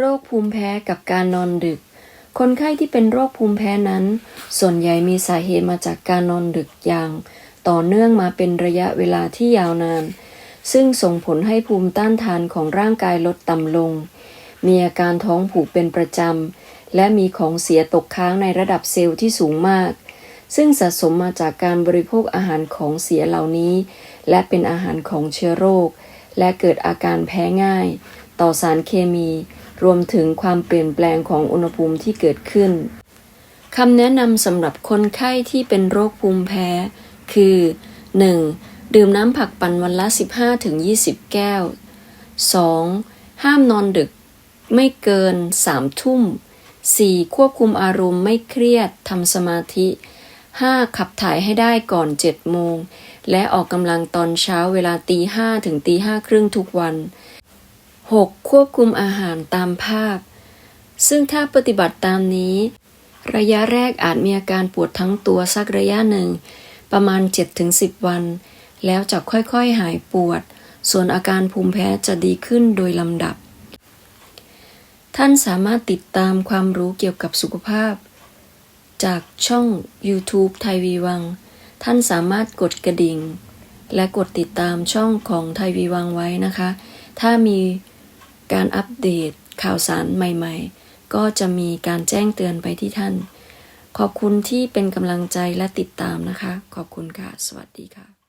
โรคภูมิแพ้กับการนอนดึก คนไข้ที่เป็นโรคภูมิแพ้นั้น ส่วนใหญ่มีสาเหตุมาจากการนอนดึกอย่าง ต่อเนื่องมาเป็นระยะเวลาที่ยาวนาน ซึ่งส่งผลให้ภูมิต้านทานของร่างกายลดต่ำลง มีอาการท้องผูกเป็นประจำ และมีของเสียตกค้างในระดับเซลล์ที่สูงมาก ซึ่งสะสมมาจากการบริโภคอาหารของเสียเหล่านี้ และเป็นอาหารของเชื้อโรค และเกิดอาการแพ้ง่าย ต่อสารเคมี รวมถึงความเปลี่ยนแปลงของอุณหภูมิที่เกิดขึ้นคำแนะนำสำหรับคนไข้ที่เป็นโรคภูมิแพ้ คือ 1. ดื่มน้ำผักปั่นวันละ 15-20 แก้ว 2. ห้ามนอนดึกไม่เกิน 3 ทุ่ม 4. ควบคุมอารมณ์ไม่เครียดทำสมาธิ 5. ขับถ่ายให้ได้ก่อน 7 โมง และออกกำลังตอนเช้าเวลาตีห้ถึงตีห้าครึ่งทุกวัน 6. ควบคุมอาหารตามภาพ ซึ่งถ้าปฏิบัติตามนี้ ระยะแรกอาจมีอาการปวดทั้งตัวสักระยะหนึ่ง ประมาณ 7-10 วัน แล้วจะค่อยๆหายปวด ส่วนอาการภูมิแพ้จะดีขึ้นโดยลำดับ ท่านสามารถติดตามความรู้เกี่ยวกับสุขภาพ จากช่อง YouTube ไทยวีวัง ท่านสามารถกดกระดิ่ง และกดติดตามช่องของไทยวีวังไว้นะคะ ถ้ามี การอัปเดตข่าวสารใหม่ ๆ ก็จะมีการแจ้งเตือนไปที่ท่าน ขอบคุณที่เป็นกำลังใจและติดตามนะคะ ขอบคุณค่ะ สวัสดีค่ะ